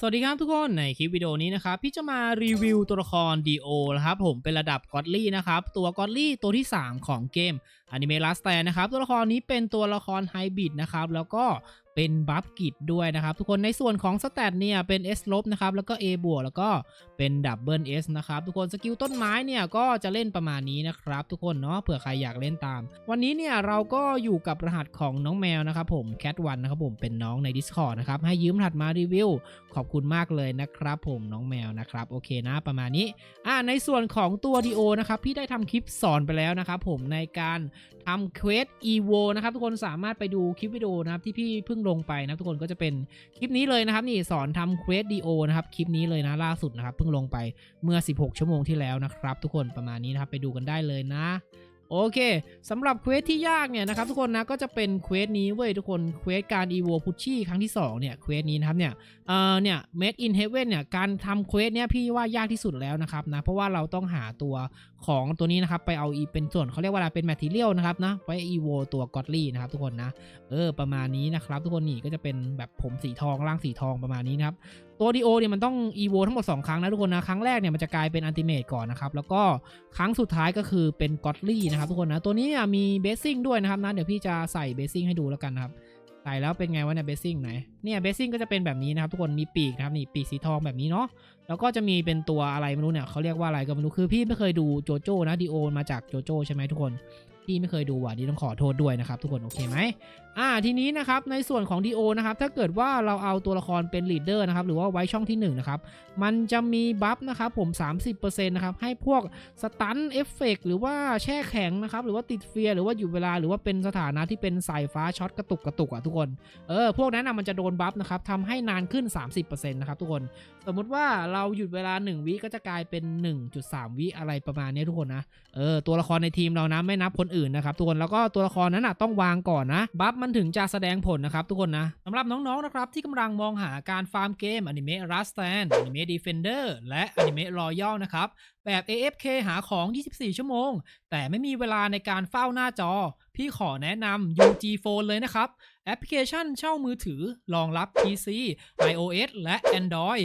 สวัสดีครับทุกคนในคลิปวิดีโอนี้นะครับพี่จะมารีวิวตัวละคร D.O นะครับผมเป็นระดับกอดลี่นะครับตัวกอดลี่ตัวที่ 3 ของเกมอนิเมะลัสแตนนะครับตัวละครนี้เป็นตัวละครไฮบริดนะครับแล้วก็ เป็นบัฟกิดด้วยนะครับ ทุกคนในส่วนของสแตทเนี่ยเป็น S ลบนะครับแล้วก็ A บวกแล้วก็เป็นดับเบิล S นะครับ ทุกคนสกิลต้นไม้เนี่ยก็จะเล่นประมาณนี้นะครับ ทุกคนเนาะเผื่อใครอยากเล่นตาม วันนี้เนี่ยเราก็อยู่กับรหัสของน้องแมวนะครับผมแคทวันนะครับผมเป็นน้องใน Discord นะครับให้ยืมรหัสมารีวิวขอบคุณมากเลยนะครับผมน้องแมวนะครับโอเคนะประมาณนี้อ่าในส่วนของตัวดีโอนะครับพี่ได้ทำคลิปสอนไปแล้วนะครับผมในการทำเควส EVO นะครับทุกคนสามารถไปดูคลิปวิดีโอนะครับที่พี่เพิ่งลงไปนะทุกคนก็จะเป็นคลิปนี้เลยนะครับนี่สอนทำเควสดีโอนะครับคลิปนี้เลยนะล่าสุดนะครับเพิ่งลงไปเมื่อ 16 ชั่วโมงที่แล้วนะครับ ทุกคนประมาณนี้นะครับไปดูกันได้เลยนะ โอเคสำหรับเควสที่ยากเนี่ยนะครับทุกคนนะก็จะเป็นเควสนี้เว้ยทุกคนเควสการ EVO พุชชี่ครั้งที่สองเนี่ยเควสนี้นะครับเนี่ยเอ่อเนี่ย Made in Heaven เนี่ยการทำเควสเนี่ยพี่ว่ายากที่สุดแล้วนะครับนะเพราะว่าเราต้องหาตัวของตัวนี้นะครับไปเอาอีเป็นส่วนเขาเรียกว่าอะไรเป็น material นะครับนะไว้ EVO ตัว Godly นะครับทุกคนนะเออประมาณนี้นะครับทุกคนนี่ก็จะเป็นแบบผมสีทองร่างสีทองประมาณนี้นะครับ ตัวดีโอเนี่ยมันต้อง EVO ทั้งหมด 2 ครั้งนะทุกคนนะ ครั้งแรกเนี่ยมันจะกลายเป็น Ultimate ก่อนนะครับ แล้วก็ครั้งสุดท้ายก็คือเป็น Godly นะครับทุกคนนะ ตัวนี้เนี่ยมี Basing ด้วยนะครับนะ เดี๋ยวพี่จะใส่ Basing ให้ดูแล้วกันนะครับ ใส่แล้วเป็นไงวะเนี่ยเบสซิ่งไหน เนี่ยเบสซิ่งก็จะเป็นแบบนี้นะครับทุกคนมีปีกนะครับนี่ปีกสีทองแบบนี้เนาะ แล้วก็จะมีเป็นตัวอะไรไม่รู้เนี่ยเขาเรียกว่าอะไรก็ไม่รู้ คือพี่ไม่เคยดูโจโจ้นะดีโอมาจากโจโจ้ใช่ไหมทุกคนพี่ไม่เคยดูว่ะดีต้องขอโทษด้วยนะครับทุกคนโอเคไหม อ่าทีนี้นะครับในส่วนของดีโอนะครับถ้าเกิดว่าเราเอาตัวละครเป็นลีดเดอร์นะครับหรือว่าไว้ช่องที่1นะครับมันจะมีบัฟนะครับผม 30%นะครับให้พวกสตันเอฟเฟกหรือว่าแช่แข็งนะครับหรือว่าติดเฟียหรือว่าหยุดเวลาหรือว่าเป็นสถานะที่เป็นสายฟ้าช็อตกระตุกกระตุกอะทุกคนเออพวกนั้นนะมันจะโดนบัฟนะครับทำให้นานขึ้น 30%นะครับทุกคน สมมุติว่าเราหยุดเวลา 1 วิก็จะกลายเป็น 1.3 วิอะไรประมาณนี้ทุกคนนะเออตัวละครในทีมเรานะไม่นับคนอื่นนะครับทุกคนแล้วก็ตัวละครนั้นนะต้องวางก่อนนะบัฟมันถึงจะแสดงผลนะครับทุกคนนะสำหรับน้องๆนะครับที่กำลังมองหาการฟาร์มเกมอนิเมะ Rust Stand อนิเมะ Defender และอนิเมะ Royal นะครับแบบ AFK หาของ 24 ชั่วโมง แต่ไม่มีเวลาในการเฝ้าหน้าจอ พี่ขอแนะนำ UG Phone เลยนะครับ แอปพลิเคชันเช่ามือถือรองรับ PC iOS และ Android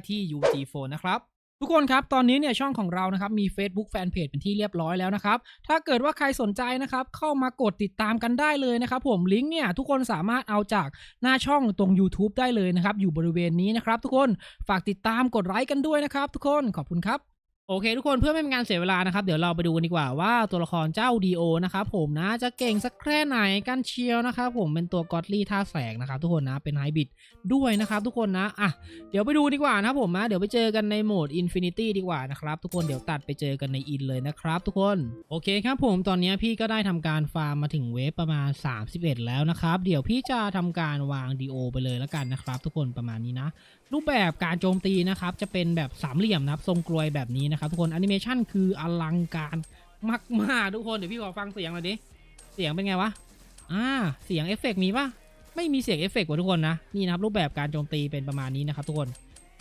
ที่ UG Phone นะครับทุกคนครับ ตอนนี้เนี่ยช่องของเรานะครับมี Facebook Fanpage เป็นที่เรียบร้อยแล้วนะครับ ถ้าเกิดว่าใครสนใจนะครับเข้ามากดติดตามกันได้เลยนะครับผมลิงก์เนี่ยทุกคนสามารถเอาจากหน้าช่องตรง YouTube ได้เลยนะครับอยู่บริเวณนี้นะครับทุกคนฝากติดตามกดไลค์กันด้วยนะครับทุกคนขอบคุณครับ โอเค ทุกคนเพื่อไม่เป็นการเสียเวลานะครับ เดี๋ยวเราไปดูกันดีกว่าว่าตัวละครเจ้าดีโอนะครับผมนะจะเก่งสักแค่ไหนกันเชียวนะครับผมเป็นตัวกอดลี่ท่าแสงนะครับทุกคนนะเป็นไฮบิดด้วยนะครับทุกคนนะอะเดี๋ยวไปดูดีกว่านะครับผมนะเดี๋ยวไปเจอกันในโหมด Infinity ดีกว่านะครับทุกคนเดี๋ยวตัดไปเจอกันในอินเลยนะครับทุกคนโอเคครับผมตอนนี้พี่ก็ได้ทำการฟาร์มมาถึงเวฟประมาณ 31 แล้วนะครับเดี๋ยวพี่จะทำการวางดีโอไปเลยแล้วกันนะครับทุกคนประมาณนี้นะรูปแบบการโจมตีนะครับจะเป็นแบบสามเหลี่ยมนะครับทรงกลวยแบบนี้นะครับทุกคนแอนิเมชันคืออลังการมากๆทุกคนเดี๋ยวพี่ขอฟังเสียงหน่อยดิเสียงเป็นไงวะอ่าเสียงเอฟเฟกต์มีปะไม่มีเสียงเอฟเฟกต์ว่ะทุกคนนะนี่นะครับรูปแบบการโจมตีเป็นประมาณนี้นะครับทุกคน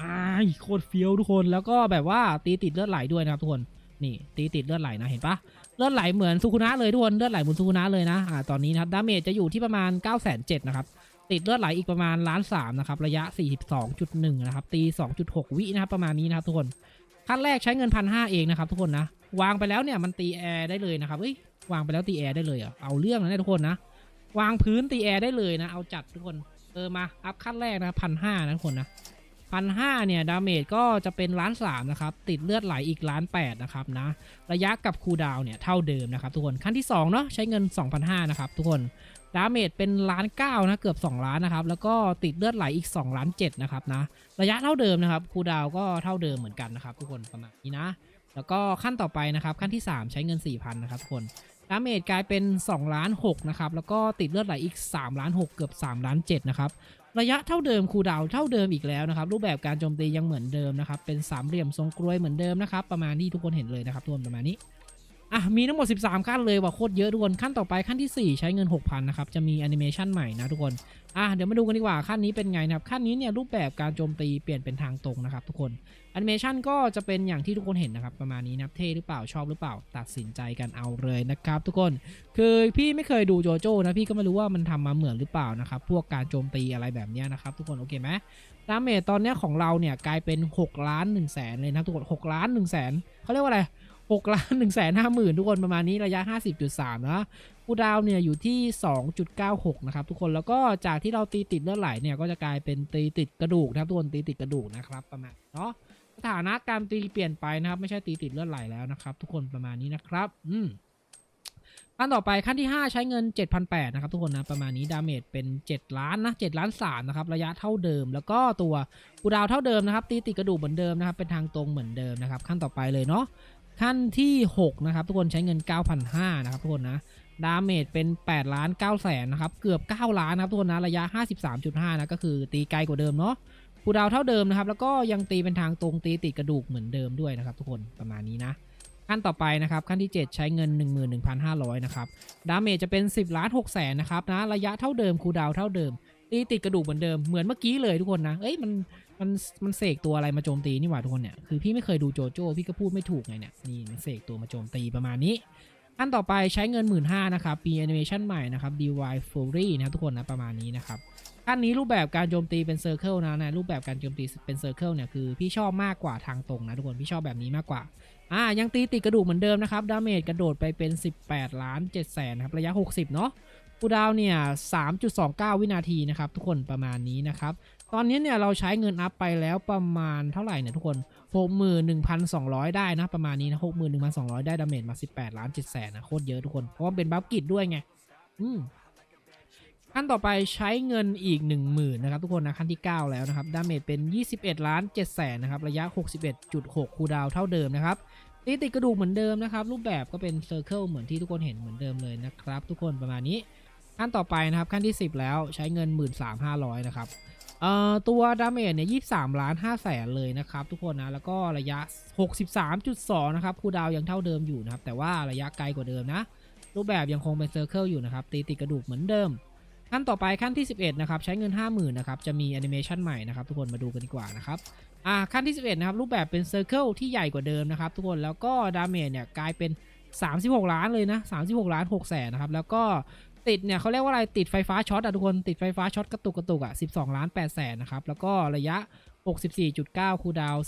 อ่าโคตรเฟี้ยวทุกคนแล้วก็แบบว่าตีติดเลือดไหลด้วยนะครับทุกคนนี่ตีติดเลือดไหลนะเห็นปะเลือดไหลเหมือนสุคุนะเลยทุกคนเลือดไหลเหมือนสุคุนะเลยนะอ่าตอนนี้นะครับดาเมจจะอยู่ที่ประมาณ9 7 0 0 0นะครับติดเลือดไหลอีกประมาณล้านสามนะครับระยะ 42.1 นะครับตี 2.6 วินะครับประมาณนี้นะครับทุกคน ขั้นแรกใช้เงินพันห้าเองนะครับทุกคนนะ วางไปแล้วเนี่ยมันตีแอร์ได้เลยนะครับเอ้ยวางไปแล้วตีแอร์ได้เลยเอะเอาเรื่องนะทุกคนนะ วางพื้นตีแอร์ได้เลยนะ เอาจัดทุกคนเออมาอัพขั้นแรกนะพันห้านะทุกคนนะพันห้าเนี่ยดาเมจก็จะเป็นล้านสามนะครับ ติดเลือดไหลอีกล้านแปดนะครับนะ ระยะกับคูดาวเนี่ยเท่าเดิมนะครับทุกคนขั้นที่สองเนาะใช้เงิน 2,500นะครับทุกคน ดาเมจเป็นล้านเก้านะเกือบ 2 ล้านนะครับ แล้วก็ติดเลือดไหลอีก2ล้านเจ็ดนะครับนะระยะเท่าเดิมนะครับคูดาวก็เท่าเดิมเหมือนกันนะครับทุกคนประมาณนี้นะ แล้วก็ขั้นต่อไปนะครับขั้นที่ 3 ใช้เงิน 4,000นะครับทุกคนดาเมจกลายเป็น2ล้าน6นะครับแล้วก็ติดเลือดไหลอีก3ล้าน6เกือบ3ล้าน7นะครับระยะเท่าเดิมคูดาวเท่าเดิมอีกแล้วนะครับรูปแบบการโจมตียังเหมือนเดิมนะครับเป็นสามเหลี่ยมทรงกลวยเหมือนเดิมนะครับประมาณที่ทุกคนเห็นเลยนะครับทุกคนประมาณนี้ อะมีทั้งหมด 13 ขั้นเลยว่ะโคตรเยอะทุกคนขั้นต่อไปขั้นที่ 4 ใช้เงิน 6,000 นะครับ จะมีแอนิเมชันใหม่นะทุกคนอะเดี๋ยวมาดูกันดีกว่าขั้นนี้เป็นไงนะครับ ขั้นนี้เนี่ยรูปแบบการโจมตีเปลี่ยนเป็นทางตรงนะครับทุกคนแอนิเมชันก็จะเป็นอย่างที่ทุกคนเห็นนะครับ ประมาณนี้นะครับเท่หรือเปล่าชอบหรือเปล่าตัดสินใจกันเอาเลยนะครับทุกคนคือพี่ไม่เคยดูโจโจ้นะพี่ก็ไม่รู้ว่ามันทำมาเหมือนหรือเปล่านะครับพวกการโจมตีอะไรแบบนี้นะครับทุกคนโอเคไหมดาเมจตอนนี้ของเราเนี่ยกลายเป็น6ล้าน1แสนเลยนะทุกคน6ล้าน1แสนเขาเรียกว่าอะไร 6ล้าน1 5 0 0 0 0ทุกคนประมาณนี้ระยะ 50.3นะกูดาวเนี่ยอยู่ที่ 2.96 นะครับทุกคนแล้วก็จากที่เราตีติดเลือดไหลเนี่ยก็จะกลายเป็นตีติดกระดูกนะครับทุกคนตีติดกระดูกนะครับประมาณเนาะสถานะการตีเปลี่ยนไปนะครับ ไม่ใช่ตีติดเลือดไหลแล้วนะครับ ทุกคนประมาณนี้นะครับ อืมขั้นต่อไปขั้นที่ 5 ใช้เงิน 7,800นะครับทุกคนนะประมาณนี้ดาเมจเป็น 7 ล้านนะ7ล้าน3นะครับระยะเท่าเดิม แล้วก็ตัวกูดาวเท่าเดิมนะครับตีติดกระดูกเหมือนเดิมนะครับเป็นทางตรงเหมือนเดิมนะครับขั้นต่อไปเลยเนาะ ขั้นที่ 6 นะครับ ทุกคนใช้เงิน 9,500นะครับทุกคนนะดาเมจเป็น8ล้าน9แสนนะครับเกือบ 9 ล้านนะครับทุกคนนะระยะ 53.5นะก็คือตีไกลกว่าเดิมเนาะคูดาวเท่าเดิมนะครับ แล้วก็ยังตีเป็นทางตรงตีติดกระดูกเหมือนเดิมด้วยนะครับ ทุกคนประมาณนี้นะขั้นต่อไปนะครับขั้นที่ 7 ใช้เงิน 11,500นะครับดาเมจจะเป็น10ล้าน6แสนนะครับนะระยะเท่าเดิมคูดาวเท่าเดิมตีติดกระดูกเหมือนเดิมเหมือนเมื่อกี้เลยทุกคนนะเอ้ยมัน มันมันเสกตัวอะไรมาโจมตีนี่หว่าทุกคนเนี่ยคือพี่ไม่เคยดูโจโจ้พี่ก็พูดไม่ถูกไงเนี่ยนี่มันเสกตัวมาโจมตีประมาณนี้ขั้นต่อไปใช้เงิน 1 5ื่นนะครับปีแอนิเมชันใหม่นะครับ DY Fury นะครับทุกคนนะประมาณนี้นะครับขั้นนี้รูปแบบการโจมตีเป็นเซอร์เคิลนะนะรูปแบบการโจมตีเป็นเซอร์เคิลเนี่ยคือพี่ชอบมากกว่าทางตรงนะทุกคนพี่ชอบแบบนี้มากกว่าอ่ายังตีติดกระดูกเหมือนเดิมนะครับดาเมจกระโดดไปเป็น 18 ล้าน7แสนนะครับระยะ 60 เนาะ คูดาวเนี่ย 3.29 วินาทีนะครับ ทุกคนประมาณนี้นะครับ ตอนนี้เนี่ยเราใช้เงินอัพไปแล้วประมาณเท่าไหร่เนี่ยทุกคน 61,200 ได้นะประมาณนี้นะ 61,200 ได้ดาเมจมา 18 ล้าน7แสนนะโคตรเยอะทุกคน เพราะว่าเป็นบัฟกิจด้วยไง อืมขั้นต่อไปใช้เงินอีก 10,000นะครับทุกคนนะขั้นที่ 9 แล้วนะครับดาเมจเป็น 21 ล้าน7แสนนะครับระยะ 61.6 คูดาวเท่าเดิมนะครับตีติดกระดูกเหมือนเดิมนะครับ รูปแบบก็เป็นเซอร์เคิลเหมือนที่ทุกคนเห็นเหมือนเดิมเลยนะครับ ทุกคนประมาณนี้ ขั้นต่อไปนะครับขั้นที่ 10 แล้วใช้เงิน 13,500 นะครับเอ่อตัวดาเมจเนี่ย23ล้าน5แสนเลยนะครับทุกคนนะแล้วก็ระยะ 63.2 นะครับคูดาวยังเท่าเดิมอยู่นะครับแต่ว่าระยะไกลกว่าเดิมนะ รูปแบบยังคงเป็นเซอร์เคิลอยู่นะครับตีติดกระดูกเหมือนเดิม ขั้นต่อไปขั้นที่ 11 นะครับ ใช้เงิน 50,000 นะครับ จะมีแอนิเมชันใหม่นะครับ ทุกคนมาดูกันดีกว่านะครับอ่าขั้นที่ 11 นะครับ รูปแบบเป็นเซอร์เคิลที่ใหญ่กว่าเดิมนะครับทุกคนแล้วก็ดาเมจเนี่ยกลายเป็น 36 ล้านเลยนะ 36 ล้าน6แสนนะครับแล้วก็ ติดเนี่ยเขาเรียกว่าอะไรติดไฟฟ้าช็อตอะทุกคนติดไฟฟ้าช็อตกระตุกกระตุกอะ12 ล้าน8แสนนะครับแล้วก็ระยะ 64.9 คูดาวน์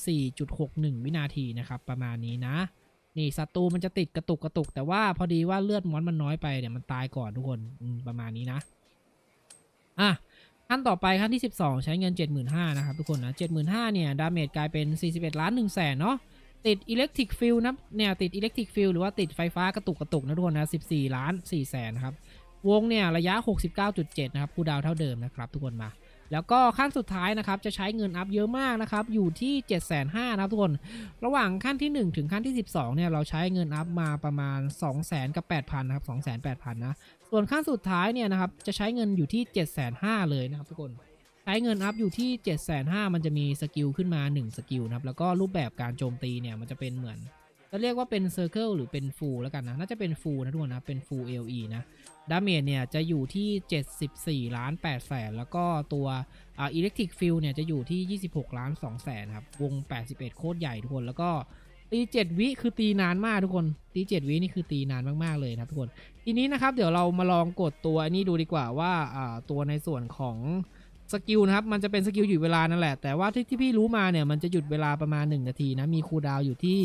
4.61 วินาทีนะครับประมาณนี้นะ นี่ศัตรูมันจะติดกระตุกกระตุก แต่ว่าพอดีว่าเลือดมอนมันน้อยไปเนี่ยมันตายก่อนทุกคนประมาณนี้นะอะขั้นต่อไปขั้นที่ 12 ใช้เงิน 75,000นะครับทุกคนนะ75,000เนี่ยดาเมจกลายเป็น 41 ล้าน1แสนเนาะติดอิเล็กทริกฟิลนะเนี่ยติดอิเล็กทริกฟิลหรือว่าติดไฟฟ้ากระตุกกระตุกนะทุกคนนะ14 ล้าน4แสนครับ วงเนี่ยระยะ 69.7 นะครับ คูดาวเท่าเดิมนะครับ ทุกคนมา แล้วก็ขั้นสุดท้ายนะครับ จะใช้เงินอัพเยอะมากนะครับ อยู่ที่ 7,500นะครับทุกคน ระหว่างขั้นที่ 1 ถึงขั้นที่ 12 เนี่ย เราใช้เงินอัพมาประมาณ 2 0 0 0 0กับ 8,000 นะครับ 2,800นะ ส่วนขั้นสุดท้ายเนี่ยนะครับ จะใช้เงินอยู่ที่ 7,500เลยนะครับทุกคนใช้เงินอัพอยู่ที่ 7,500มันจะมีสกิลขึ้นมา 1 สกิลนะครับ แล้วก็รูปแบบการโจมตีเนี่ยมันจะเป็นเหมือน จะเรียกว่าเป็นเซอร์เคิลหรือเป็นฟูลแล้วกันนะ น่าจะเป็นฟูลนะทุกคนนะเป็นฟูล LE นะดาเมจเนี่ยจะอยู่ที่ 74 ล้าน8แสน แล้วก็ตัวอ่าอิเล็กทริกฟิลเนี่ยจะอยู่ที่ 26 ล้าน2แสนครับ วง 81 โคตรใหญ่ทุกคน แล้วก็ตี7วิคือตีนานมากทุกคนตี7วินี่คือตีนานมากๆเลยนะทุกคน ทีนี้นะครับเดี๋ยวเรามาลองกดตัวนนี้ดูดีกว่าว่าอ่าตัวในส่วนของ สกิลนะครับมันจะเป็นสกิลหยุดเวลานั่นแหละ แต่ว่าที่ที่พี่รู้มาเนี่ยมันจะหยุดเวลาประมาณ 1 นาทีนะ มีคูลดาวอยู่ที่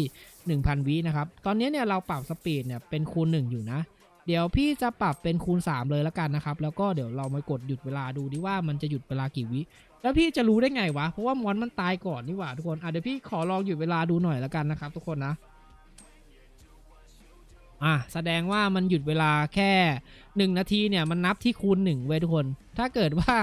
1,000 วินะครับ ตอนนี้เนี่ยเราปรับสปีดเนี่ยเป็นคูณ 1 อยู่นะ เดี๋ยวพี่จะปรับเป็นคูณ 3 เลยล้วกันนะครับ แล้วก็เดี๋ยวเรามากดหยุดเวลาดูดิว่ามันจะหยุดเวลากี่วิ แล้วพี่จะรู้ได้ไงวะ เพราะว่ามอนมันตายก่อนนี่หว่าทุกคนอะเดี๋ยวพี่ขอลองหยุดเวลาดูหน่อยล้วกันนะครับ ทุกคนนะอะแสดงว่ามันหยุดเวลาแค่ 1 นาทีเนี่ยมันนับที่คูณ1เว้ยทุกคน ถ้าเกิดว่า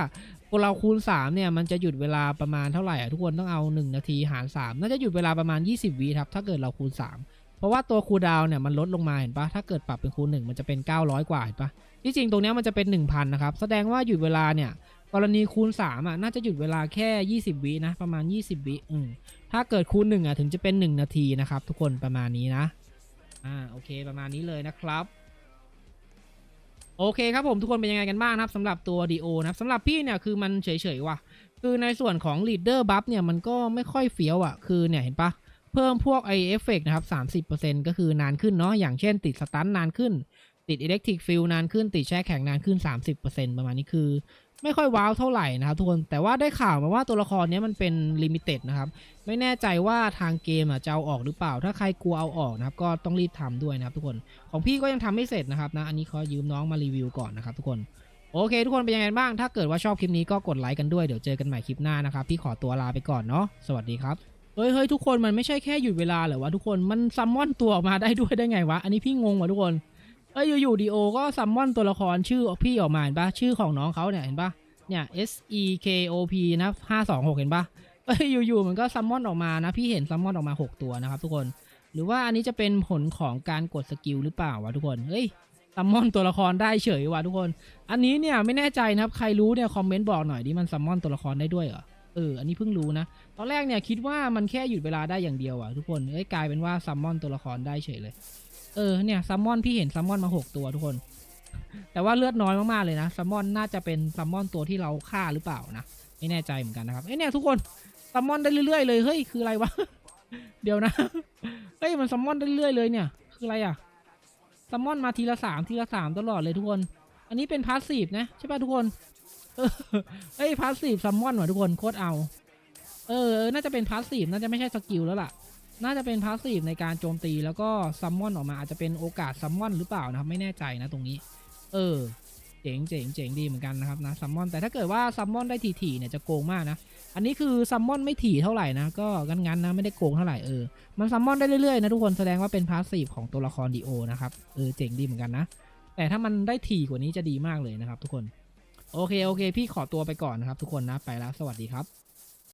เราคูณ 3 เนี่ย มันจะหยุดเวลาประมาณเท่าไหร่อะทุกคนต้องเอา 1 นาทีหาร 3 น่าจะหยุดเวลาประมาณ 20วิครับ ถ้าเกิดเราคูณ 3 เพราะว่าตัวคูดาวเนี่ยมันลดลงมาเห็นปะถ้าเกิดปรับเป็นคูณ 1 มันจะเป็น 900 กว่าเห็นปะที่จริงตรงเนี้ยมันจะเป็น 1,000 นะครับ แสดงว่าหยุดเวลาเนี่ยกรณีคูณ 3 อะ น่าจะหยุดเวลาแค่ 20 วินะ ประมาณ 20 วิอืมถ้าเกิดคูณ 1 อะ ถึงจะเป็น 1 นาทีนะครับ ทุกคนประมาณนี้นะ อ่า โอเค ประมาณนี้เลยนะครับ โอเคครับผมทุกคนเป็นยังไงกันบ้างนะครับสำหรับตัวดีโอนะครับสำหรับพี่เนี่ยคือมันเฉยๆว่ะ คือในส่วนของ leader buff เนี่ยมันก็ไม่ค่อยเฟี้ยวอะ คือเนี่ยเห็นปะเพิ่มพวกไอเอฟเฟกนะครับ30%ก็คือนานขึ้นเนาะอย่างเช่นติดสตันนานขึ้น ติด electric field นานขึ้นติดแช่แข็งนานขึ้น 30%ประมาณนี้คือ ไม่ค่อยว้าวเท่าไหร่นะครับทุกคนแต่ว่าได้ข่าวมาว่าตัวละครนี้มันเป็นลิมิเต็ดนะครับไม่แน่ใจว่าทางเกมจะเอาออกหรือเปล่า ถ้าใครกลัวเอาออกนะครับก็ต้องรีบทำด้วยนะครับทุกคนของพี่ก็ยังทำไม่เสร็จนะครับนะอันนี้ขอยืมน้องมารีวิวก่อนนะครับทุกคนโอเค ทุกคนเป็นยังไงบ้าง ถ้าเกิดว่าชอบคลิปนี้ก็กดไลค์กันด้วยเดี๋ยวเจอกันใหม่คลิปหน้านะครับพี่ขอตัวลาไปก่อนเนาะสวัสดีครับเฮ้ยเฮ้ยทุกคนมันไม่ใช่แค่หยุดเวลาเหรอวะทุกคนมันซัมมอนตัวออกมาได้ด้วยได้ไงวะอันนี้พี่งงว่ะทุกคน เอ้ยอยู่ๆดีโอก็ซัมมอนตัวละครชื่อพี่ออกมาเห็นปะชื่อของน้องเขาเนี่ยเห็นปะเนี่ย S E K O P นะห้าสองหกเห็นปะเอ้ยอยู่ๆมันก็ซัมมอนออกมานะ พี่เห็นซัมมอนออกมา6ตัวนะครับทุกคน หรือว่าอันนี้จะเป็นผลของการกดสกิลหรือเปล่าวะทุกคนเฮ้ยซัมมอนตัวละครได้เฉยว่ะทุกคน อันนี้เนี่ยไม่แน่ใจนะครับใครรู้เนี่ยคอมเมนต์บอกหน่อยดิมันซัมมอนตัวละครได้ด้วยเหรอเออ อันนี้เพิ่งรู้นะ ตอนแรกเนี่ยคิดว่ามันแค่หยุดเวลาได้อย่างเดียวอะทุกคน เอ้ยกลายเป็นว่าซัมมอนตัวละครได้เฉยเลย เออเนี่ยซัมมอนพี่เห็นซัมมอนมา6ตัวทุกคน แต่ว่าเลือดน้อยมากๆเลยนะซัมมอนน่าจะเป็นซัมมอนตัวที่เราฆ่าหรือเปล่านะไม่แน่ใจเหมือนกันนะครับเอ้เนี่ยทุกคนซัมมอนได้เรื่อยๆเลยเฮ้ยคืออะไรวะเดี๋ยวนะเฮ้ยมันซัมมอนได้เรื่อยๆเลยเนี่ยคืออะไรอะซัมมอนมาทีละสามทีละสามตลอดเลยทุกคน อันนี้เป็นพาสซีฟนะใช่ป่ะทุกคนเอ้ยพาสซีฟซัมมอนว่ะทุกคนโคตรเอา เออ น่าจะเป็นพาสซีฟน่าจะไม่ใช่สกิลแล้วล่ะ น่าจะเป็นพาสซีฟในการโจมตีแล้วก็ซัมมอนออกมาอาจจะเป็นโอกาสซัมมอนหรือเปล่านะครับ ไม่แน่ใจนะตรงนี้ เออ เจ๋งเจ๋งเจ๋งดีเหมือนกันนะครับนะซัมมอนแต่ถ้าเกิดว่าซัมมอนได้ถี่ๆเนี่ยจะโกงมากนะ อันนี้คือซัมมอนไม่ถี่เท่าไหร่นะก็งั้นๆนะไม่ได้โกงเท่าไหร่เออมันซัมมอนได้เรื่อยๆนะทุกคนแสดงว่าเป็นพาสซีฟของตัวละครดีโอนะครับเออเจ๋งดีเหมือนกันนะแต่ถ้ามันได้ถี่กว่านี้จะดีมากเลยนะครับ ทุกคนโอเคโอเค พี่ขอตัวไปก่อนนะครับ ทุกคนนะไปแล้วสวัสดีครับ